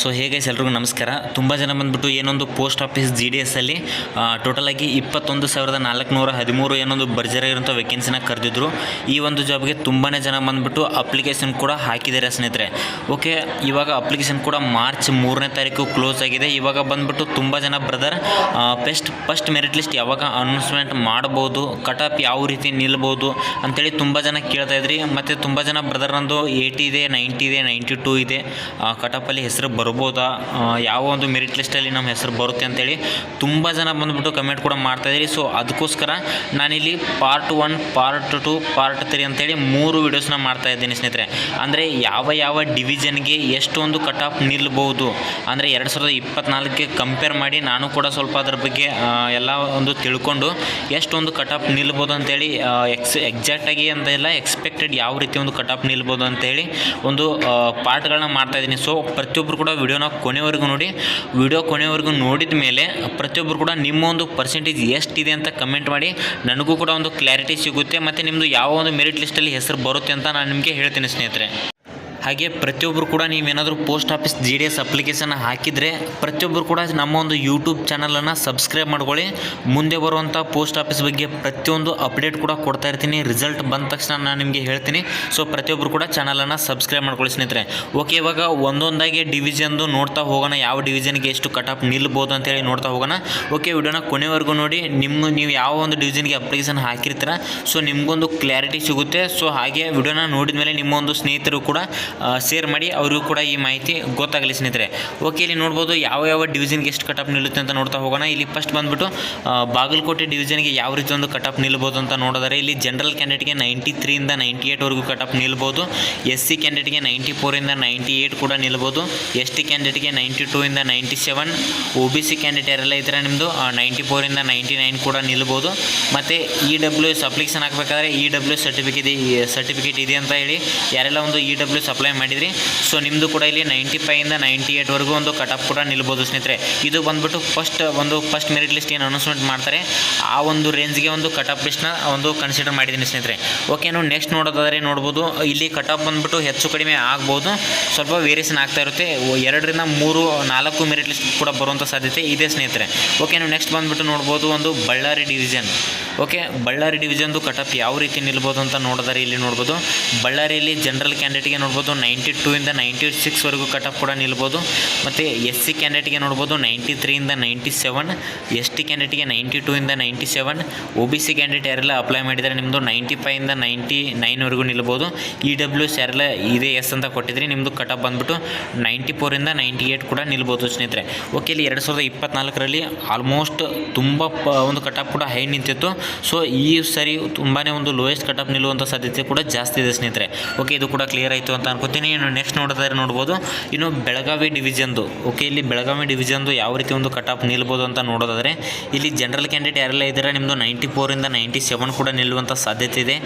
So ಹೇಗೆ ಎಲ್ರಿಗೂ ನಮಸ್ಕಾರ. ತುಂಬ ಜನ ಬಂದ್ಬಿಟ್ಟು ಏನೊಂದು post office G D S ಅಲ್ಲಿ ಟೋಟಲಾಗಿ ಇಪ್ಪತ್ತೊಂದು ಸಾವಿರದ ನಾಲ್ಕುನೂರ ಹದಿಮೂರು ಏನೊಂದು ಭರ್ಜರಿಯಾಗಿರೋಂಥ ವೇಕೆನ್ಸಿನ ಕರೆದಿದ್ರು. ಈ ಒಂದು ಜಾಬ್ಗೆ ತುಂಬಾ ಜನ ಬಂದ್ಬಿಟ್ಟು ಅಪ್ಲಿಕೇಶನ್ ಕೂಡ ಹಾಕಿದ್ದಾರೆ ಸ್ನೇಹಿತರೆ. ಓಕೆ ಇವಾಗ ಅಪ್ಲಿಕೇಶನ್ ಕೂಡ ಮಾರ್ಚ್ ಮೂರನೇ ತಾರೀಕು ಕ್ಲೋಸ್ ಆಗಿದೆ. ಇವಾಗ ಬಂದ್ಬಿಟ್ಟು ತುಂಬ ಜನ brother first first merit list ಯಾವಾಗ ಅನೌನ್ಸ್ಮೆಂಟ್ ಮಾಡ್ಬೋದು ಕಟ್ ಯಾವ ರೀತಿ ನಿಲ್ಬೋದು ಅಂತೇಳಿ ತುಂಬ ಜನ ಕೇಳ್ತಾ ಇದ್ರಿ. ಮತ್ತು ತುಂಬ ಜನ ಬ್ರದರ್ ನಂದು ಏಯ್ಟಿ ಇದೆ ನೈಂಟಿ ಇದೆ ನೈಂಟಿ ಟೂ ಇದೆ ಕಟ್ ಅಲ್ಲಿ ಹೆಸರು ಬರ್ಬೋದಾ? ಯಾವ ಒಂದು ಮೆರಿಟ್ ಲಿಸ್ಟಲ್ಲಿ ನಮ್ಮ ಹೆಸರು ಬರುತ್ತೆ ಅಂತೇಳಿ ತುಂಬ ಜನ ಬಂದುಬಿಟ್ಟು ಕಮೆಂಟ್ ಕೂಡ ಮಾಡ್ತಾಯಿದ್ದೀರಿ ಸೊ ಅದಕ್ಕೋಸ್ಕರ ನಾನಿಲ್ಲಿ part one part two part three ಅಂತೇಳಿ ಮೂರು ವೀಡಿಯೋಸ್ನ ಮಾಡ್ತಾ ಇದ್ದೀನಿ ಸ್ನೇಹಿತರೆ. ಅಂದರೆ ಯಾವ ಯಾವ ಡಿವಿಷನ್ಗೆ ಎಷ್ಟೊಂದು ಕಟ್ ಆಫ್ ನಿಲ್ಲಬಹುದು ಅಂದರೆ ಎರಡು ಸಾವಿರದ ಇಪ್ಪತ್ನಾಲ್ಕಕ್ಕೆ ಕಂಪೇರ್ ಮಾಡಿ ನಾನು ಕೂಡ ಸ್ವಲ್ಪ ಅದ್ರ ಬಗ್ಗೆ ಎಲ್ಲ ಒಂದು ತಿಳ್ಕೊಂಡು ಎಷ್ಟೊಂದು ಕಟ್ ಆಫ್ ನಿಲ್ಬೋದು ಅಂತೇಳಿ ಎಕ್ಸ್ ಎಕ್ಸಾಕ್ಟಾಗಿ ಅಂತ ಇಲ್ಲ ಎಕ್ಸ್ಪೆಕ್ಟೆಡ್ ಯಾವ ರೀತಿ ಒಂದು ಕಟ್ ಆಫ್ ನಿಲ್ಬೋದು ಅಂತೇಳಿ ಒಂದು ಪಾರ್ಟ್ಗಳನ್ನ ಮಾಡ್ತಾಯಿದ್ದೀನಿ ಸೊ ಪ್ರತಿಯೊಬ್ಬರು ಕೂಡ ವಿಡಿಯೋನ ಕೊನೆವರೆಗೂ ನೋಡಿ. ವಿಡಿಯೋ ಕೊನೆವರೆಗೂ ನೋಡಿದ ಮೇಲೆ ಪ್ರತಿಯೊಬ್ಬರು ಕೂಡ ನಿಮ್ಮ ಒಂದು ಪರ್ಸೆಂಟೇಜ್ ಎಷ್ಟಿದೆ ಅಂತ ಕಮೆಂಟ್ ಮಾಡಿ. ನನಗೂ ಕೂಡ ಒಂದು ಕ್ಲಾರಿಟಿ ಸಿಗುತ್ತೆ ಮತ್ತು ನಿಮ್ಮದು ಯಾವ ಒಂದು ಮೆರಿಟ್ ಲಿಸ್ಟಲ್ಲಿ ಹೆಸರು ಬರುತ್ತೆ ಅಂತ ನಾನು ನಿಮಗೆ ಹೇಳ್ತೀನಿ ಸ್ನೇಹಿತರೆ. ಹಾಗೆ ಪ್ರತಿಯೊಬ್ಬರು ಕೂಡ ನೀವೇನಾದರೂ post office G D S application ಹಾಕಿದರೆ ಪ್ರತಿಯೊಬ್ಬರು ಕೂಡ ನಮ್ಮ ಒಂದು ಯೂಟ್ಯೂಬ್ ಚಾನಲನ್ನು ಸಬ್ಸ್ಕ್ರೈಬ್ ಮಾಡ್ಕೊಳ್ಳಿ. ಮುಂದೆ ಬರುವಂಥ ಪೋಸ್ಟ್ ಆಫೀಸ್ ಬಗ್ಗೆ ಪ್ರತಿಯೊಂದು ಅಪ್ಡೇಟ್ ಕೂಡ ಕೊಡ್ತಾ ಇರ್ತೀನಿ. ರಿಸಲ್ಟ್ ಬಂದ ತಕ್ಷಣ ನಾನು ನಿಮಗೆ ಹೇಳ್ತೀನಿ. ಸೊ ಪ್ರತಿಯೊಬ್ಬರು ಕೂಡ ಚಾನಲನ್ನು ಸಬ್ಸ್ಕ್ರೈಬ್ ಮಾಡ್ಕೊಳ್ಳಿ ಸ್ನೇಹಿತರೆ. ಓಕೆ ಇವಾಗ ಒಂದೊಂದಾಗಿ ಡಿವಿಷನ್ದು ನೋಡ್ತಾ ಹೋಗೋಣ. ಯಾವ ಡಿವಿಷನ್ಗೆ ಎಷ್ಟು ಕಟ್ ಆಫ್ ನಿಲ್ಬೋದು ಅಂತೇಳಿ ನೋಡ್ತಾ ಹೋಗೋಣ. ಓಕೆ ವಿಡಿಯೋನ ಕೊನೆವರೆಗೂ ನೋಡಿ. ನಿಮ್ಮ, ನೀವು ಯಾವ ಒಂದು ಡಿವಿಷನ್ಗೆ ಅಪ್ಲಿಕೇಶನ್ ಹಾಕಿರ್ತೀರ. ಸೊ ನಿಮಗೊಂದು ಕ್ಲಾರಿಟಿ ಸಿಗುತ್ತೆ. ಸೊ ಹಾಗೆ ವಿಡಿಯೋನ ನೋಡಿದ ಮೇಲೆ ನಿಮ್ಮ ಒಂದು ಸ್ನೇಹಿತರು ಕೂಡ ಶೇರ್ ಮಾಡಿ ಅವರಿಗೂ ಕೂಡ ಈ ಮಾಹಿತಿ ಗೊತ್ತಾಗಲಿ ಸ್ನೇಹಿತರೆ. ಓಕೆ ಇಲ್ಲಿ ನೋಡ್ಬೋದು ಯಾವ ಯಾವ ಡಿವಿಷನ್ಗೆ ಎಷ್ಟು ಕಟ್ ಆಫ್ ನಿಲ್ಲುತ್ತೆ ಅಂತ ನೋಡ್ತಾ ಹೋಗೋಣ. ಇಲ್ಲಿ ಫಸ್ಟ್ ಬಂದ್ಬಿಟ್ಟು ಬಾಗಲಕೋಟೆ ಡಿವಿಷನ್ಗೆ ಯಾವ ರೀತಿ ಒಂದು ಕಟ್ ಆಫ್ ನಿಲ್ಬೋದು ಅಂತ ನೋಡಿದರೆ, ಇಲ್ಲಿ ಜನರಲ್ ಕ್ಯಾಂಡಿಡೇಟ್ಗೆ ನೈಂಟಿ ತ್ರೀಯಿಂದ ನೈಂಟಿ ಏಟ್ವರೆಗೂ ಕಟ್ ನಿಲ್ಬೋದು. ಎಸ್ ಸಿ ಕ್ಯಾಂಡಿಡೇಟ್ಗೆ ನೈಂಟಿ ಫೋರಿಂದ ನೈಂಟಿ ಏಯ್ಟ್ ಕೂಡ ನಿಲ್ಬೋದು. ಎಸ್ ಟಿ ಕ್ಯಾಂಡಿಡೇಟ್ಗೆ ನೈಂಟಿ ಟೂ ಇಂದ ninety seven O B C candidate ಯಾರೆಲ್ಲ ಇದ್ರೆ ನಿಮ್ಮದು ನೈಂಟಿ ಫೋರಿಂದ ನೈಂಟಿ ನೈನ್ ಕೂಡ ನಿಲ್ಬೋದು. ಮತ್ತು ಇ ಡಬ್ಲ್ಯೂ ಎಸ್ ಅಪ್ಲಿಕೇಶನ್ ಹಾಕಬೇಕಾದ್ರೆ ಇ ಡಬ್ಲ್ಯೂ ಸರ್ಟಿಫಿಕೇಟ್ ಸರ್ಟಿಫಿಕೇಟ್ ಇದೆ ಅಂತ ಹೇಳಿ, ಯಾರೆಲ್ಲ ಒಂದು ಇ ಡಬ್ಲ್ಯೂ ಎಸ್ ಅಪ್ಲೈ ಮಾಡಿದ್ರಿ. ಸೊ ನಿಮ್ಮದು ಕೂಡ ಇಲ್ಲಿ ನೈಂಟಿ ಫೈವಿಂದ ನೈಂಟಿ ಏಟ್ವರೆಗೂ ಒಂದು ಕಟ್ ಆಫ್ ಕೂಡ ನಿಲ್ಬೋದು ಸ್ನೇಹಿತರೆ. ಇದು ಬಂದ್ಬಿಟ್ಟು ಫಸ್ಟ್ ಒಂದು ಫಸ್ಟ್ ಮೆರಿಟ್ ಲಿಸ್ಟ್ ಏನು ಅನೌನ್ಸ್ಮೆಂಟ್ ಮಾಡ್ತಾರೆ, ಆ ಒಂದು ರೇಂಜ್ಗೆ ಒಂದು ಕಟ್ ಆಫ್ ಲಿಸ್ಟ್ನ ಒಂದು ಕನ್ಸಿಡರ್ ಮಾಡಿದ್ದೀನಿ ಸ್ನೇಹಿತರೆ. ಓಕೆ ನಾವು ನೆಕ್ಸ್ಟ್ ನೋಡೋದಾದರೆ ನೋಡ್ಬೋದು, ಇಲ್ಲಿ ಕಟ್ ಆಫ್ ಬಂದ್ಬಿಟ್ಟು ಹೆಚ್ಚು ಕಡಿಮೆ ಆಗ್ಬೋದು. ಸ್ವಲ್ಪ ವೇರಿಯೇಷನ್ ಆಗ್ತಾ ಇರುತ್ತೆ. ಎರಡರಿಂದ ಮೂರು, ನಾಲ್ಕು ಮೆರಿಟ್ ಲಿಸ್ಟ್ ಕೂಡ ಬರುವಂಥ ಸಾಧ್ಯತೆ ಇದೆ ಸ್ನೇಹಿತರೆ. ಓಕೆ ನಾವು ನೆಕ್ಸ್ಟ್ ಬಂದ್ಬಿಟ್ಟು ನೋಡ್ಬೋದು ಒಂದು ಬಳ್ಳಾರಿ ಡಿವಿಷನ್ ಓಕೆ ಬಳ್ಳಾರಿ ಡಿವಿಷನ್ದು ಕಟ್ ಆಫ್ ಯಾವ ರೀತಿ ನಿಲ್ಬೋದು ಅಂತ ನೋಡಿದರೆ ಇಲ್ಲಿ ನೋಡ್ಬೋದು. ಬಳ್ಳಾರಿಯಲ್ಲಿ ಜನರಲ್ ಕ್ಯಾಂಡಿಡೇಟ್ಗೆ ನೋಡ್ಬೋದು. ನೈಂಟಿ ಟೂ ಇಂದ ನೈಂಟಿ ಸಿಕ್ಸ್ವರೆಗೂ ಕಟ್ ಕೂಡ ನಿಲ್ಬೋದು. ಮತ್ತು ಎಸ್ ಸಿ ಕ್ಯಾಂಡಿಡೇಟ್ಗೆ ನೋಡ್ಬೋದು ನೈಂಟಿ ತ್ರೀಯಿಂದ ನೈಂಟಿ ಸೆವೆನ್ ಎಸ್ ಟಿ ಕ್ಯಾಂಡಿಡೇಟ್ಗೆ ನೈಂಟಿ ಟೂ ಇಂದ ninety seven O B C candidate ಯಾರೆಲ್ಲ ಅಪ್ಲೈ ಮಾಡಿದರೆ ನಿಮ್ಮದು ನೈಂಟಿ ಫೈಯಿಂದ ನೈಂಟಿ ನೈನ್ವರೆಗೂ ನಿಲ್ಬೋದು. ಇ ಡಬ್ಲ್ಯೂ ಎಸ್ ಯಾರೆಲ್ಲ ಇದೆ ಎಸ್ ಅಂತ ಕೊಟ್ಟಿದ್ರಿ ನಿಮ್ಮದು ಕಟ್ ಆಫ್ ಬಂದ್ಬಿಟ್ಟು ನೈಂಟಿ ಫೋರಿಂದ ನೈಂಟಿ ಏಯ್ಟ್ ಕೂಡ ನಿಲ್ಬೋದು ಸ್ನೇಹಿತರೆ. ಓಕೆ ಇಲ್ಲಿ ಎರಡು ಸಾವಿರದ ಇಪ್ಪತ್ನಾಲ್ಕರಲ್ಲಿ ಆಲ್ಮೋಸ್ಟ್ ತುಂಬ ಒಂದು ಕಟ್ ಆಫ್ ಕೂಡ ಹೈ ನಿಂತಿತ್ತು. ಸೊ ಈ ಸರಿ ತುಂಬಾ ಒಂದು ಲೋಯೆಸ್ಟ್ ಕಟ್ ಆಫ್ ನಿಲ್ಲುವಂಥ ಸಾಧ್ಯತೆ ಕೂಡ ಜಾಸ್ತಿ ಇದೆ ಸ್ನೇಹಿತರೆ. ಓಕೆ ಇದು ಕೂಡ ಕ್ಲಿಯರ್ ಆಯಿತು ಅಂತ ಅನ್ಕೋತೀನಿ ಇನ್ನು ನೆಕ್ಸ್ಟ್ ನೋಡಿದ್ರೆ ನೋಡ್ಬೋದು. ಇನ್ನು ಬೆಳಗಾವಿ ಡಿವಿಷನ್ದು ಓಕೆ ಇಲ್ಲಿ ಬೆಳಗಾವಿ ಡಿವಿಷನ್ದು ಯಾವ ರೀತಿ ಒಂದು ಕಟ್ ಆಫ್ ನಿಲ್ಬೋದು ಅಂತ ನೋಡೋದಾದರೆ, ಇಲ್ಲಿ ಜನರಲ್ ಕ್ಯಾಂಡಿಡೇಟ್ ಯಾರೆಲ್ಲ ಇದ್ದಾರೆ ನಿಮ್ಮದು ನೈಂಟಿ ಫೋರಿಂದ ನೈಂಟಿ ಸೆವೆನ್ ಕೂಡ ನಿಲ್ಲುವಂಥ ಸಾಧ್ಯತೆ ಇದೆ.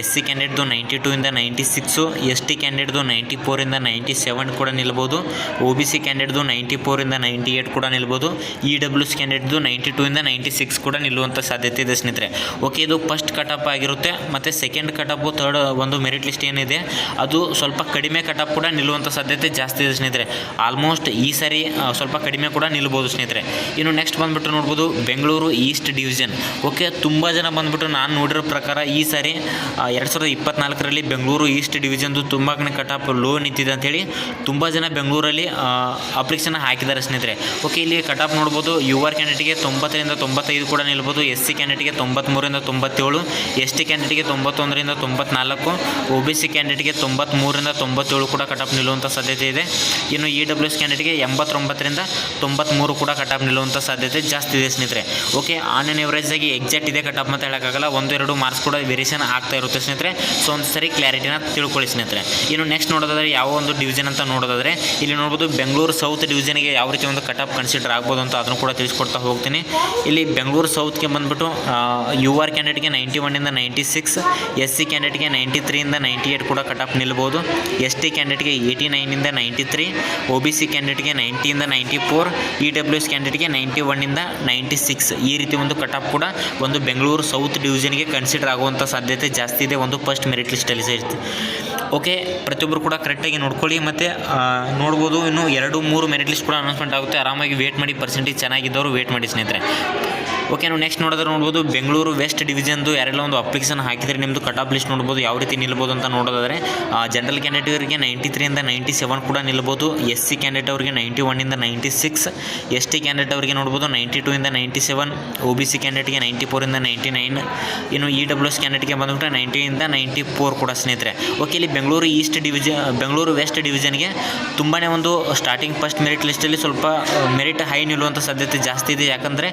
ಎಸ್ ಸಿ ಕ್ಯಾಂಡಿಡೇಟ್ದು ನೈಂಟಿ ಟೂ ಇಂದ ನೈಂಟಿ ಸಿಕ್ಸು ಎಸ್ ಟಿ ಕ್ಯಾಂಡಿಡೇಟ್ದು ನೈಂಟಿ ಫೋರಿಂದ ನೈಂಟಿ ಸೆವೆನ್ ಕೂಡ ನಿಲ್ಬೋದು. ಒ ಬಿ ಸಿ ಕ್ಯಾಂಡಿಡೇಟ್ದು ನೈಂಟಿ ಫೋರಿಂದ ನೈಂಟಿ ಏಯ್ಟ್ ಕೂಡ ನಿಲ್ಬೋದು. ಇ ಡಬ್ಲ್ಯೂ ಸಿ ಕ್ಯಾಂಡಿಡೇಟ್ದು ನೈಂಟಿ ಟೂ ಇಂದ ನೈಂಟಿ ಸಿಕ್ಸ್ ಕೂಡ ನಿಲ್ಲುವಂಥ ಸಾಧ್ಯತೆ ಇದೆ ಸ್ನೇಹಿತರೆ. ಓಕೆ ಇದು ಫಸ್ಟ್ ಕಟಪ್ ಆಗಿರುತ್ತೆ. ಮತ್ತು ಸೆಕೆಂಡ್ ಕಟಪ್ಪು ಥರ್ಡ್ ಒಂದು ಮೆರಿಟ್ ಲಿಸ್ಟ್ ಏನಿದೆ, ಅದು ಸ್ವಲ್ಪ ಕಡಿಮೆ ಕಟಪ್ ಕೂಡ ನಿಲ್ಲುವಂಥ ಸಾಧ್ಯತೆ ಜಾಸ್ತಿ ಇದೆ ಸ್ನೇಹಿತರೆ. ಆಲ್ಮೋಸ್ಟ್ ಈ ಸಾರಿ ಸ್ವಲ್ಪ ಕಡಿಮೆ ಕೂಡ ನಿಲ್ಬೋದು ಸ್ನೇಹಿತರೆ. ಇನ್ನು ನೆಕ್ಸ್ಟ್ ಬಂದುಬಿಟ್ಟು ನೋಡ್ಬೋದು ಬೆಂಗಳೂರು ಈಸ್ಟ್ ಡಿವಿಷನ್ ಓಕೆ ತುಂಬ ಜನ ಬಂದುಬಿಟ್ಟು ನಾನು ನೋಡಿರೋ ಪ್ರಕಾರ ಈ ಸಾರಿ ಎರಡು ಸಾವಿರದ ಇಪ್ಪತ್ನಾಲ್ಕರಲ್ಲಿ ಬೆಂಗಳೂರು ಈಸ್ಟ್ ಡಿವಿಷನ್ದು ತುಂಬ ಕಟಾಪ್ ಲೋ ನಿಂತಿದೆ ಅಂತೇಳಿ ತುಂಬ ಜನ ಬೆಂಗಳೂರಲ್ಲಿ ಅಪ್ಲಿಕೇಶನ್ ಹಾಕಿದ್ದಾರೆ ಸ್ನೇಹಿತರೆ. ಓಕೆ ಇಲ್ಲಿ ಕಟಾಪ್ ನೋಡ್ಬೋದು ಯು ಆರ್ ಕ್ಯಾಂಡಿಡೇಟ್ಗೆ ತೊಂಬತ್ತರಿಂದ ತೊಂಬತ್ತೈದು ಕೂಡ ನಿಲ್ಬೋದು ಎಸ್ ಸಿ ಕ್ಯಾಂಡಿಡೇಟ್ಗೆ ತೊಂಬತ್ತ್ಮೂರಿಂದ ತೊಂಬತ್ತೇಳು ಎಸ್ ಟಿ ಕ್ಯಾಂಡಿಡೇಟ್ಗೆ ತೊಂಬತ್ತೊಂದರಿಂದ ತೊಂಬತ್ನಾಲ್ಕು ಒ ಬಿ ಸಿ ಕ್ಯಾಂಡಿಡೇಟ್ಗೆ ತೊಂಬತ್ತ್ಮೂರರಿಂದ ತೊಂಬತ್ತೇಳು ಕೂಡ ಕಟಾಪ್ ನಿಲ್ಲುವಂಥ ಸಾಧ್ಯತೆ ಇದೆ. ಇನ್ನು ಇ ಡಬ್ಲ್ಯೂ ಎಸ್ ಕ್ಯಾಂಡಿಡೇಟ್ಗೆ ಎಂಬತ್ತೊಂಬತ್ತರಿಂದ ತೊಂಬತ್ತ್ಮೂರು ಕೂಡ ಕಟಾಪ್ ನಿಲ್ಲುವಂಥ ಸಾಧ್ಯತೆ ಜಾಸ್ತಿ ಇದೆ ಸ್ನೇಹಿತರೆ. ಓಕೆ ಆನ್ ಆನ್ ಆಗಿ ಎಕ್ಸಾಕ್ಟ್ ಇದೆ ಕಟಾಪ್ ಅಂತ ಹೇಳೋಕ್ಕಾಗಲ್ಲ. ಒಂದೆರಡು ಮಾರ್ಕ್ಸ್ ಕೂಡ ವೇರಿಯೇಷನ್ ಆಗ್ತಾ ಇರುತ್ತೆ ಸ್ನೇಹಿತರೆ. ಸೊ ಒಂದು ಸರಿ ಕ್ಲಾರಿಟಿನ ತಿಳ್ಕೊಳ್ಳಿ ಸ್ನೇಹಿತರೆ. ಇನ್ನು ನೆಕ್ಸ್ಟ್ ನೋಡೋದಾದ್ರೆ ಯಾವ ಒಂದು ಡಿವಿಷನ್ ಅಂತ ನೋಡೋದಾದ್ರೆ, ಇಲ್ಲಿ ನೋಡ್ಬೋದು ಬೆಂಗಳೂರು ಸೌತ್ ಡಿವಿಷನ್ಗೆ ಯಾವ ರೀತಿ ಒಂದು ಕಟಾಪ್ ಕನ್ಸಿಡರ್ ಆಗ್ಬೋದು ಅಂತ ಅದನ್ನು ಕೂಡ ತಿಳಿಸ್ಕೊಡ್ತಾ ಹೋಗ್ತೀನಿ. ಇಲ್ಲಿ ಬೆಂಗಳೂರು ಸೌತ್ಗೆ ಬಂದ್ಬಿಟ್ಟು ಯು ಆರ್ ಕ್ಯಾಂಡಿಡೇಟ್ಗೆ ನೈಂಟಿ ಒನ್ನಿಂದ ನೈಂಟಿ ಸಿಕ್ಸ್ ಎಸ್ ಸಿ ಕ್ಯಾಂಡಿಡೇಟ್ಗೆ ನೈಂಟಿ ತ್ರೀಯಿಂದ ನೈಂಟಿ ಏಯ್ಟ್ ಕೂಡ ಕಟಾಪ್ ನಿಲ್ಬೋದು. ಎಸ್ ಟಿ ಕ್ಯಾಂಡಿಡೇಟ್ಗೆ eighty ನೈನಿಂದ ninety three, O B C ಕ್ಯಾಂಡಿಡೇಟ್ಗೆ ನೈಂಟಿಯಿಂದ ninety four, E W S ಕ್ಯಾಂಡಿಡೇಟ್ಗೆ ninety ಒನ್ನಿಂದ ನೈಂಟಿ ಸಿಕ್ಸ್ ಈ ರೀತಿ ಒಂದು ಕಟ್ ಆಫ್ ಕೂಡ ಒಂದು ಬೆಂಗಳೂರು ಸೌತ್ ಡಿವಿಷನ್ಗೆ ಕನ್ಸಿಡರ್ ಆಗುವಂಥ ಸಾಧ್ಯತೆ ಜಾಸ್ತಿ ಇದೆ. ಒಂದು ಫಸ್ಟ್ ಮೆರಿಟ್ ಲಿಸ್ಟಲ್ಲಿ ಸೇರಿತು ಓಕೆ ಪ್ರತಿಯೊಬ್ಬರು ಕೂಡ ಕರೆಕ್ಟಾಗಿ ನೋಡ್ಕೊಳ್ಳಿ ಮತ್ತು ನೋಡ್ಬೋದು. ಇನ್ನು ಎರಡು ಮೂರು ಮೆರಿಟ್ ಲಿಸ್ಟ್ ಕೂಡ ಅನೌನ್ಸ್ಮೆಂಟ್ ಆಗುತ್ತೆ. ಆರಾಮಾಗಿ ವೇಟ್ ಮಾಡಿ ಪರ್ಸೆಂಟೇಜ್ ಚೆನ್ನಾಗಿದ್ದವರು ವೇಟ್ ಮಾಡಿ ಸ್ನೇಹಿತರೆ. ಓಕೆ ನಾವು ನೆಕ್ಸ್ಟ್ ನೋಡಿದ್ರೆ ನೋಡ್ಬೋದು. ಬೆಂಗಳೂರು ವೆಸ್ಟ್ ಡಿವಿಜನ್ದು ಯಾರೆಲ್ಲ ಒಂದು ಅಪ್ಲಿಕೇಶನ್ ಹಾಕಿದರೆ ನಿಮ್ಮದು ಕಟ್ ಆಫ್ ಲಿಸ್ಟ್ ನೋಡ್ಬೋದು, ಯಾವ ರೀತಿ ನಿಲ್ಬೋದು ಅಂತ ನೋಡೋದಾದರೆ ಜನರಲ್ ಕ್ಯಾಂಡಿಡೇಟ್ ಅವರಿಗೆ ನೈಂಟಿ ತ್ರೀಯಿಂದ ನೈಂಟಿ ಸೆವೆನ್ ಕೂಡ ನಿಲ್ಬೋದು. ಎಸ್ ಸಿ ಕ್ಯಾಂಡಿಡೇಟ್ ಅವರಿಗೆ ninety ಒನ್ನಿಂದ ninety six S T candidate ಅವರಿಗೆ ನೋಡ್ಬೋದು ನೈಂಟಿ ಟೂ ಇಂದ ninety seven O B C ಕ್ಯಾಂಡಿಡೇಟ್ಗೆ ninety ಫೋರಿಂದ ನೈಂಟಿ ನೈನ್ ಇನ್ನು ಇ ಡಬ್ಲ್ಯೂ ಎಸ್ ಕ್ಯಾಂಡಿಡೇಟ್ಗೆ ಬಂದುಬಿಟ್ರೆ ನೈಂಟಿಯಿಂದ ನೈಂಟಿ ಫೋರ್ ಕೂಡ ಸ್ನೇಹಿತರೆ. ಓಕೆ ಇಲ್ಲಿ Bengaluru east division Bengaluru west ಡಿವಿಜನ್ಗೆ ತುಂಬಾ ಒಂದು ಸ್ಟಾರ್ಟಿಂಗ್ ಫಸ್ಟ್ ಮೆರಿಟ್ ಲಿಸ್ಟಲ್ಲಿ ಸ್ವಲ್ಪ ಮೆರಿಟ್ ಹೈ ನಿಲ್ಲುವಂಥ ಸಾಧ್ಯತೆ ಜಾಸ್ತಿ ಇದೆ. ಯಾಕಂದರೆ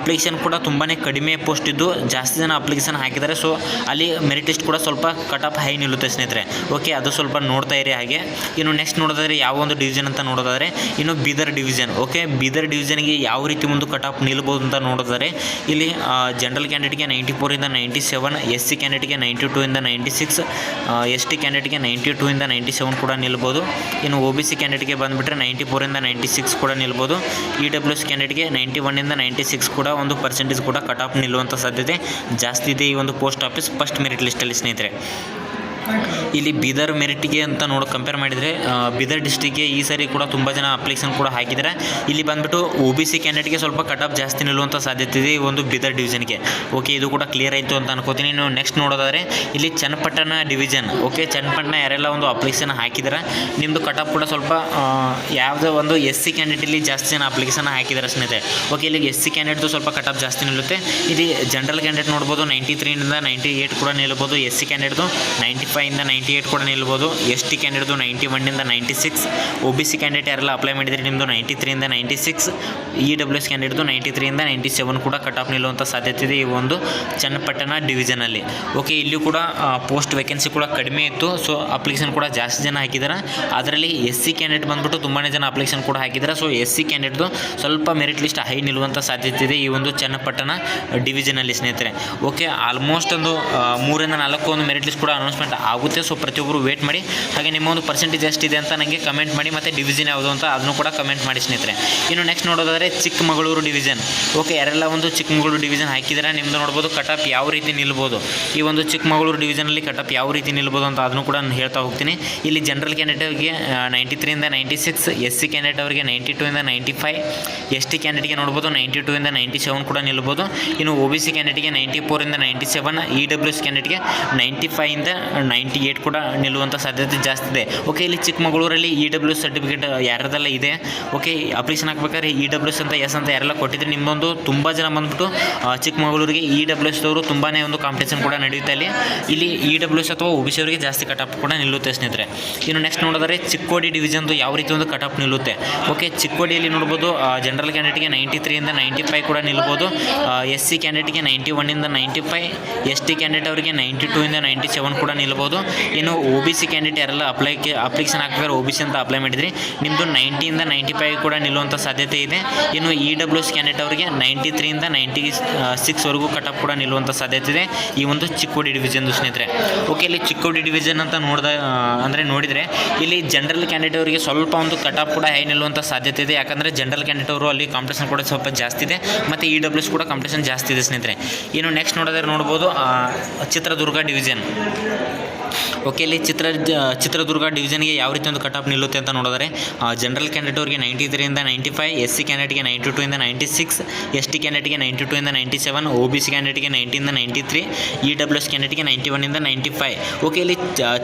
ಅಪ್ಲಿಕೇಶನ್ ಕೂಡ ತುಂಬಾ ಕಡಿಮೆ ಪೋಸ್ಟ್ ಇದ್ದು ಜಾಸ್ತಿ ಜನ ಅಪ್ಲಿಕೇಶನ್ ಹಾಕಿದ್ದಾರೆ. ಸೊ ಅಲ್ಲಿ ಮೆರಿಟ್ ಲಿಸ್ಟ್ ಕೂಡ ಸ್ವಲ್ಪ ಕಟ್ ಆಫ್ ಹೈ ನಿಲ್ಲುತ್ತೆ ಸ್ನೇಹಿತರೆ. ಓಕೆ ಅದು ಸ್ವಲ್ಪ ನೋಡ್ತಾ ಇರಿ ಹಾಗೆ. ಇನ್ನು ನೆಕ್ಸ್ಟ್ ನೋಡೋದಾದ್ರೆ ಯಾವ ಒಂದು ಡಿವಿಷನ್ ಅಂತ ನೋಡೋದಾದರೆ, ಇನ್ನು ಬೀದರ್ ಡಿವಿಷನ್ ಓಕೆ ಬೀದರ್ ಡಿವಿಷನ್ಗೆ ಯಾವ ರೀತಿ ಒಂದು ಕಟ್ ಆಫ್ ನಿಲ್ಬೋದು ಅಂತ ನೋಡೋದಾದರೆ, ಇಲ್ಲಿ ಜನರಲ್ ಕ್ಯಾಂಡಿಡೇಟ್ಗೆ ನೈಂಟಿ ಫೋರಿಂದ ನೈಂಟಿ ಸೆವೆನ್ ಎಸ್ ಸಿ ಕ್ಯಾಂಡಿಡೇಟ್ಗೆ ನೈಂಟಿ ಟೂ ಇಂದ ನೈಂಟಿ ಸಿಕ್ಸ್ ಎಸ್ ಟಿ ಕ್ಯಾಂಡಿಡೇಟ್ಗೆ ನೈಂಟಿ ಟೂ ಇಂದ ನೈಂಟಿ ಸೆವೆನ್ ಕೂಡ ನಿಲ್ಬೋದು. ಇನ್ನು ಒ ಬಿ ಸಿ ಕ್ಯಾಂಡಿಡೇಟ್ಗೆ ಬಂದುಬಿಟ್ರೆ ನೈಂಟಿ ಫೋರಿಂದ ನೈಂಟಿ ಸಿಕ್ಸ್ ಕೂಡ ನಿಲ್ಬೋದು. ಇ ಡಬ್ಲ್ಯೂ ಎಸ್ ಕ್ಯಾಂಡಿಡೇಟ್ಗೆ ನೈಂಟಿ ಒನ್ನಿಂದ ನೈಂಟಿ ಸಿಕ್ಸ್ ಕೂಡ ಒಂದು ಪರ್ಸೆಂಟೇಜ್ ಕೂಡ ಕಟ್ ಆಫ್ ನಿಲ್ಲುವಂಥ ಸಾಧ್ಯತೆ ಜಾಸ್ತಿ ಇದೆ ಈ ಒಂದು ಪೋಸ್ಟ್ ಆಫೀಸ್ ಫಸ್ಟ್ ಮೆರಿಟ್ ಲಿಸ್ಟಲ್ಲಿ ಸ್ನೇಹಿತರೆ. ಇಲ್ಲಿ ಬೀದರ್ ಮೆರಿಟ್ಗೆ ಅಂತ ನೋಡಿ ಕಂಪೇರ್ ಮಾಡಿದರೆ ಬೀದರ್ ಡಿಸ್ಟಿಕ್ಗೆ ಈ ಸಾರಿ ಕೂಡ ತುಂಬ ಜನ ಅಪ್ಲಿಕೇಶನ್ ಕೂಡ ಹಾಕಿದ್ದಾರೆ. ಇಲ್ಲಿ ಬಂದುಬಿಟ್ಟು ಒ ಬಿ ಸಿ ಕ್ಯಾಂಡಿಡೇಟ್ಗೆ ಸ್ವಲ್ಪ ಕಟ್ ಆಫ್ ಜಾಸ್ತಿ ನಿಲ್ಲುವಂಥ ಸಾಧ್ಯತೆ ಇದೆ ಈ ಒಂದು ಬೀದರ್ ಡಿವಿಷನ್ಗೆ ಓಕೆ ಇದು ಕೂಡ ಕ್ಲಿಯರ್ ಆಯಿತು ಅಂತ ಅನ್ಕೋತೀನಿ. ನೀವು ನೆಕ್ಸ್ಟ್ ನೋಡೋದಾದರೆ, ಇಲ್ಲಿ ಚನ್ನಪಟ್ಟಣ ಡಿವಿಷನ್ ಓಕೆ ಚನ್ನಪಟ್ಟಣ ಯಾರೆಲ್ಲ ಒಂದು ಅಪ್ಲಿಕೇಶನ್ ಹಾಕಿದ್ದಾರೆ ನಿಮ್ಮದು ಕಟ್ ಆಫ್ ಕೂಡ ಸ್ವಲ್ಪ ಯಾವುದೋ ಒಂದು ಎಸ್ ಸಿ ಕ್ಯಾಂಡಿಡೇಟಲ್ಲಿ ಜಾಸ್ತಿ ಜನ ಅಪ್ಲಿಕೇಶನ್ ಹಾಕಿದ್ದಾರೆ ಸ್ನೇಹಿತರೆ. ಓಕೆ ಇಲ್ಲಿ ಎಸ್ ಸಿ ಕ್ಯಾಂಡಿಡೇಟ್ದು ಸ್ವಲ್ಪ ಕಟ್ ಆಫ್ ಜಾಸ್ತಿ ನಿಲ್ಲುತ್ತೆ. ಇಲ್ಲಿ ಜನರಲ್ ಕ್ಯಾಂಡಿಡೇಟ್ ನೋಡ್ಬೋದು ನೈಂಟಿ ತ್ರೀಯಿಂದ ನೈಂಟಿ ಏಯ್ಟ್ ಕೂಡ ನಿಲ್ಬೋದು ಎಸ್ ಸಿ ಕ್ಯಾಂಡಿಡೇಟ್ದು ನೈಂಟಿ ಫೈವಿಂದ ನೈಂಟಿ ಏಯ್ಟ್ ಕೂಡ ನಿಲ್ಬೋದು. ಎಸ್ ಟಿ ಕ್ಯಾಂಡಿಡೇಟ್ದು ninety ಒನ್ನಿಂದ ninety six O B C candidate ಯಾರೆಲ್ಲ ಅಪ್ಲೈ ಮಾಡಿದರೆ ನಿಮ್ಮದು ninety ತ್ರೀಯಿಂದ ninety six E W S ಕ್ಯಾಂಡಿಡೇಟ್ದು ninety ತ್ರೀಯಿಂದ ನೈಂಟಿ ಸೆವೆನ್ ಕೂಡ ಕಟ್ ಆಫ್ ನಿಲ್ಲುವಂಥ ಸಾಧ್ಯತೆ ಇದೆ ಈ ಒಂದು ಚನ್ನಪಟ್ಟಣ ಡಿವಿಷನಲ್ಲಿ ಓಕೆ ಇಲ್ಲಿಯೂ ಕೂಡ ಪೋಸ್ಟ್ ವೇಕೆನ್ಸಿ ಕೂಡ ಕಡಿಮೆ ಇತ್ತು. ಸೊ ಅಪ್ಲಿಕೇಶನ್ ಕೂಡ ಜಾಸ್ತಿ ಜನ ಹಾಕಿದ್ದಾರೆ ಅದರಲ್ಲಿ ಎಸ್ ಸಿ ಕ್ಯಾಂಡಿಡೇಟ್ ಬಂದ್ಬಿಟ್ಟು ತುಂಬಾ ಜನ ಅಪ್ಲಿಕೇಶನ್ ಕೂಡ ಹಾಕಿದ್ದಾರೆ ಸೊ ಎಸ್ ಸಿ ಕ್ಯಾಂಡಿಡೇಟ್ದು ಸ್ವಲ್ಪ ಮೆರಿಟ್ ಲಿಸ್ಟ್ ಹೈ ನಿಲ್ಲುವಂಥ ಸಾಧ್ಯತೆ ಇದೆ ಈ ಒಂದು ಚನ್ನಪಟ್ಟಣ ಡಿವಿಷನಲ್ಲಿ ಸ್ನೇಹಿತರೆ. ಓಕೆ ಆಲ್ಮೋಸ್ಟ್ ಒಂದು ಮೂರಿಂದ ನಾಲ್ಕು ಒಂದು ಮೆರಿಟ್ ಲಿಸ್ಟ್ ಕೂಡ ಅನೌನ್ಸ್ಮೆಂಟ್ ಆಗುತ್ತೆ. ಸೊ ಪ್ರತಿಯೊಬ್ಬರು ವೇಟ್ ಮಾಡಿ. ಹಾಗೆ ನಿಮ್ಮ ಒಂದು ಪರ್ಸೆಂಟೇಜ್ ಎಷ್ಟಿದೆ ಅಂತ ನನಗೆ ಕಮೆಂಟ್ ಮಾಡಿ, ಮತ್ತು ಡಿವಿಷನ್ ಯಾವುದು ಅಂತ ಅದನ್ನು ಕೂಡ ಕಮೆಂಟ್ ಮಾಡಿ ಸ್ನೇಹಿತರೆ. ಇನ್ನು ನೆಕ್ಸ್ಟ್ ನೋಡೋದಾದರೆ ಚಿಕ್ಕಮಗಳೂರು ಡಿವಿಷನ್ ಓಕೆ ಯಾರೆಲ್ಲ ಒಂದು ಚಿಕ್ಕಮಗಳೂರು ಡಿವಿಷನ್ ಹಾಕಿದರೆ ನಿಮ್ಮದು ನೋಡ್ಬೋದು ಕಟಪ್ ಯಾವ ರೀತಿ ನಿಲ್ಬೋದು. ಈ ಒಂದು ಚಿಕ್ಕಮಗಳೂರು ಡಿವಿಷನಲ್ಲಿ ಕಟಪ್ ಯಾವ ರೀತಿ ನಿಲ್ಬೋದು ಅಂತ ಅದನ್ನು ಕೂಡ ನಾನು ಹೇಳ್ತಾ ಹೋಗ್ತೀನಿ. ಇಲ್ಲಿ ಜನರಲ್ ಕ್ಯಾಂಡಿಡೇಟ್ಗೆ ninety ತ್ರೀಯಿಂದ ninety six S C candidate ಅವರಿಗೆ ನೈಂಟಿ ಟೂ ಇಂದ ನೈಂಟಿ ಫೈವ್ ಎಸ್ ಟಿ ಕ್ಯಾಂಡಿಡೇಟ್ಗೆ ನೋಡ್ಬೋದು ನೈಂಟಿ ಟೂ ಇಂದ ನೈಂಟಿ ಸೆವೆನ್ ಕೂಡ ನಿಲ್ಬೋದು. ಇನ್ನು ಒ ಬಿ ಸಿ ಕ್ಯಾಂಡಿಡೇಟ್ಗೆ ninety ಫೋರಿಂದ ninety seven E W S ಕ್ಯಾಂಡಿಡೇಟ್ಗೆ ninety ಫೈವಿಂದ ನೈಂಟಿ ಏಯ್ಟ್ ಕೂಡ ನಿಲ್ಲುವಂಥ ಸಾಧ್ಯತೆ ಜಾಸ್ತಿ ಇದೆ. ಓಕೆ ಇಲ್ಲಿ ಚಿಕ್ಕಮಗಳೂರಲ್ಲಿ ಇ ಡಬ್ಲ್ಯೂ ಸರ್ಟಿಫಿಕೇಟ್ ಯಾರದೆಲ್ಲ ಇದೆ? ಓಕೆ ಅಪ್ಲಿಕೇಶನ್ ಹಾಕ್ಬೇಕಾದ್ರೆ ಇ ಡಬ್ಲ್ಯೂ ಎಸ್ ಅಂತ ಎಸ್ ಅಂತ ಯಾರೆಲ್ಲ ಕೊಟ್ಟಿದ್ರೆ ನಿಮ್ಮೊಂದು ತುಂಬ ಜನ ಬಂದ್ಬಿಟ್ಟು ಚಿಕ್ಕಮಗಳೂರಿಗೆ ಇ ಡಬ್ಲ್ಯೂ ಎಸ್ದವರು ತುಂಬಾ ಒಂದು ಕಾಂಪಿಟೇಷನ್ ಕೂಡ ನಡೆಯುತ್ತೆ ಅಲ್ಲಿ. ಇಲ್ಲಿ ಇ ಡಬ್ಲ್ಯೂ ಎಸ್ ಅಥವಾ ಬಿ ಸಿ ಅವರಿಗೆ ಜಾಸ್ತಿ ಕಟಪ್ ಕೂಡ ನಿಲ್ಲುತ್ತೆ ಸ್ನೇಹಿತರೆ. ಇನ್ನು ನೆಕ್ಸ್ಟ್ ನೋಡಿದ್ರೆ ಚಿಕ್ಕೋಡಿ ಡಿವಿಷನ್ದು ಯಾವ ರೀತಿ ಒಂದು ಕಟಪ್ ನಿಲ್ಲುತ್ತೆ. ಓಕೆ ಚಿಕ್ಕೋಡಿಯಲ್ಲಿ ನೋಡ್ಬೋದು ಜನರಲ್ ಕ್ಯಾಂಡಿಡೇಟ್ಗೆ ನೈಂಟಿ ತ್ರೀಯಿಂದ ನೈಂಟಿ ಫೈವ್ ಕೂಡ ನಿಲ್ಬೋದು ಎಸ್ ಸಿ ಕ್ಯಾಂಡಿಡೇಟ್ಗೆ ninety ಒನ್ನಿಂದ ninety five S T candidate ಅವರಿಗೆ ನೈಂಟಿ ಟೂ ಇಂದ ನೈಂಟಿ ಸೆವೆನ್ ಕೂಡ ನಿಲ್ಬೋದು. ಇನ್ನು ಒ ಬಿ ಸಿ ಕ್ಯಾಂಡಿಡೇಟ್ ಯಾರೆಲ್ಲ ಅಪ್ಲೈಗೆ ಅಪ್ಲಿಕೇಶನ್ ಹಾಕ್ಬೇಕಾದ್ರೆ ಒ ಬಿ ಸಿ ಅಂತ ಅಪ್ಲೈ ಮಾಡಿದ್ರಿ ನಿಮ್ಮದು ನೈಂಟಿಯಿಂದ ನೈಂಟಿ ಫೈವ್ ಕೂಡ ನಿಲ್ಲುವಂಥ ಸಾಧ್ಯತೆ ಇದೆ. ಇನ್ನು ಇ ಡಬ್ಲ್ಯೂ ಎಸ್ ಕ್ಯಾಂಡಿಡೇಟ್ ಅವರಿಗೆ ನೈಂಟಿ ತ್ರೀಯಿಂದ ನೈಂಟಿ ಸಿಕ್ಸ್ವರೆಗೂ ಕಟಪ್ ಕೂಡ ನಿಲ್ಲುವಂಥ ಸಾಧ್ಯತೆ ಇದೆ. ಈ ಒಂದು ಚಿಕ್ಕೋಡಿ ಡಿವಿಷನ್ದು ಸ್ನೇಹಿತರೆ. ಓಕೆ ಇಲ್ಲಿ ಚಿಕ್ಕೋಡಿ ಡಿವಿಷನ್ ಅಂತ ನೋಡಿದ, ಅಂದರೆ ನೋಡಿದರೆ, ಇಲ್ಲಿ ಜನರಲ್ ಕ್ಯಾಂಡಿಡೇಟ್ ಅವರಿಗೆ ಸ್ವಲ್ಪ ಒಂದು ಕಟ್ಅಪ್ ಕೂಡ ಹೈ ನಿಲ್ಲುವಂಥ ಸಾಧ್ಯತೆ ಇದೆ. ಯಾಕಂದರೆ ಜನರಲ್ ಕ್ಯಾಂಡಿಡೇಟ್ ಅವರು ಅಲ್ಲಿ ಕಾಂಪಿಟೇಷನ್ ಕೂಡ ಸ್ವಲ್ಪ ಜಾಸ್ತಿ ಇದೆ, ಮತ್ತು ಇ ಡಬ್ಲ್ಯೂ ಎಸ್ ಕೂಡ ಕಾಂಪಿಟೇಷನ್ ಜಾಸ್ತಿ ಇದೆ ಸ್ನೇಹಿತರೆ. ಇನ್ನು ನೆಕ್ಸ್ಟ್ ನೋಡಿದ್ರೆ ನೋಡ್ಬೋದು ಚಿತ್ರದುರ್ಗ ಡಿವಿಷನ್ ಓಕೆ ಇಲ್ಲಿ ಚಿತ್ರ ಚಿತ್ರದುರ್ಗ ಡಿವಿಷನ್ಗೆ ಯಾವ ರೀತಿ ಒಂದು ಕಟ್ ಆಫ್ ನಿಲ್ಲುತ್ತೆ ಅಂತ ನೋಡಿದರೆ ಜನರಲ್ ಕ್ಯಾಂಡಿಡೇಟ್ ಅವರಿಗೆ ನೈಂಟಿ ತ್ರೀಯಿಂದ ನೈಂಟಿ ಫೈವ್ ಎಸ್ ಸಿ ಕ್ಯಾಂಡಿಡೇಟ್ಗೆ ನೈಂಟಿ ಟೂ ಇಂದ ನೈಂಟಿ ಸಿಕ್ಸ್ ಎಸ್ ಟಿ ಕ್ಯಾಂಡಿಡೇಟ್ಗೆ ನೈಂಟಿ ಟೂ ಇಂದ ninety seven O B C ಕ್ಯಾಂಡಿಡೇಟ್ಗೆ ನೈಂಟಿಯಿಂದ ninety three E W S ಕ್ಯಾಂಡಿಡೇಟ್ಗೆ ninety ಇಂದ ನೈಂಟಿ ಫೈವ್ ಓಕೆ ಇಲ್ಲಿ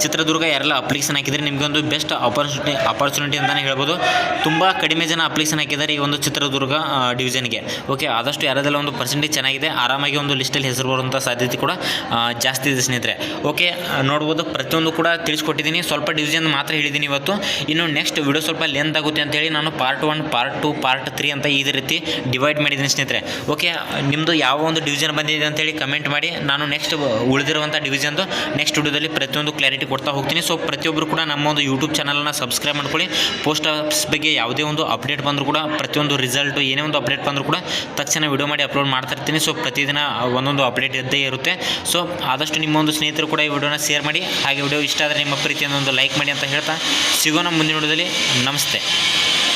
ಚಿತ್ರದುರ್ಗ ಯಾರೆಲ್ಲ ಅಪ್ಲಿಕೇಶನ್ ಹಾಕಿದರೆ ನಿಮಗೊಂದು ಬೆಸ್ಟ್ ಅಪರ್ಚುನಿಟಿ ಅಪರ್ಚುನಿಟಿ ಅಂತಲೇ ಹೇಳ್ಬೋದು. ತುಂಬ ಕಡಿಮೆ ಜನ ಅಪ್ಲಿಕೇಶನ್ ಹಾಕಿದ್ದಾರೆ ಈ ಒಂದು ಚಿತ್ರದುರ್ಗ ಡಿವಿಷನ್ಗೆ ಓಕೆ ಆದಷ್ಟು ಯಾರದೆಲ್ಲ ಒಂದು ಪರ್ಸೆಂಟೇಜ್ ಚೆನ್ನಾಗಿದೆ ಆರಾಮಾಗಿ ಒಂದು ಲಿಸ್ಟಲ್ಲಿ ಹೆಸರು ಬರುವಂಥ ಸಾಧ್ಯತೆ ಕೂಡ ಜಾಸ್ತಿ ಇದೆ ಸ್ನೇಹಿತರೆ. ಓಕೆ ಆ, ನೋಡ್ಬೋದು ಪ್ರತಿಯೊಂದು ಕೂಡ ತಿಳಿಸ್ಕೊಟ್ಟಿದ್ದೀನಿ. ಸ್ವಲ್ಪ ಡಿವಿಷನ್ ಮಾತ್ರ ಹೇಳಿದ್ದೀನಿ ಇವತ್ತು. ಇನ್ನು ನೆಕ್ಸ್ಟ್ ವಿಡಿಯೋ ಸ್ವಲ್ಪ ಲೆಂತ್ ಆಗುತ್ತೆ ಅಂತೇಳಿ ನಾನು part one part two part three ಅಂತ ಇದೇ ರೀತಿ ಡಿವೈಡ್ ಮಾಡಿದ್ದೀನಿ ಸ್ನೇಹಿತರೆ. ಓಕೆ ನಿಮ್ಮದು ಯಾವ ಒಂದು ಡಿವಿಷನ್ ಬಂದಿದೆ ಅಂತೇಳಿ ಕಮೆಂಟ್ ಮಾಡಿ. ನಾನು ನೆಕ್ಸ್ಟ್ ಉಳಿದಿರುವಂಥ ಡಿವಿಜನ್ದು ನೆಕ್ಸ್ಟ್ ವಿಡಿಯೋದಲ್ಲಿ ಪ್ರತಿಯೊಂದು ಕ್ಲಾರಿಟಿ ಕೊಡ್ತಾ ಹೋಗ್ತೀನಿ. ಸೊ ಪ್ರತಿಯೊಬ್ಬರು ಕೂಡ ನಮ್ಮ ಒಂದು ಯೂಟ್ಯೂಬ್ ಚಾನಲ್ನ ಸಬ್ಸ್ಕ್ರೈಬ್ ಮಾಡ್ಕೊಳ್ಳಿ. ಪೋಸ್ಟ್ ಆಫೀಸ್ ಬಗ್ಗೆ ಯಾವುದೇ ಒಂದು ಅಪ್ಡೇಟ್ ಬಂದರೂ ಕೂಡ, ಪ್ರತಿಯೊಂದು ರಿಸಲ್ಟು ಏನೇ ಒಂದು ಅಪ್ಡೇಟ್ ಬಂದರೂ ಕೂಡ ತಕ್ಷಣ ವಿಡಿಯೋ ಮಾಡಿ ಅಪ್ಲೋಡ್ ಮಾಡ್ತಾ ಇರ್ತೀನಿ. ಸೊ ಪ್ರತಿದಿನ ಒಂದೊಂದು ಅಪ್ಡೇಟ್ ಇದ್ದೇ ಇರುತ್ತೆ. ಸೊ ಆದಷ್ಟು ನಿಮ್ಮ ಒಂದು ಸ್ನೇಹಿತರು ಕೂಡ ಈ ವಿಡಿಯೋನ ಶೇರ್ ಮಾಡಿ. ಹಾಗೆ ವಿಡಿಯೋ ಇಷ್ಟ ಆದರೆ ನಿಮ್ಮ ಪ್ರೀತಿಯನ್ನು ಒಂದು ಲೈಕ್ ಮಾಡಿ ಅಂತ ಹೇಳ್ತಾ ಸಿಗೋಣ ಮುಂದಿನ ವಿಡಿಯೋದಲ್ಲಿ. ನಮಸ್ತೆ.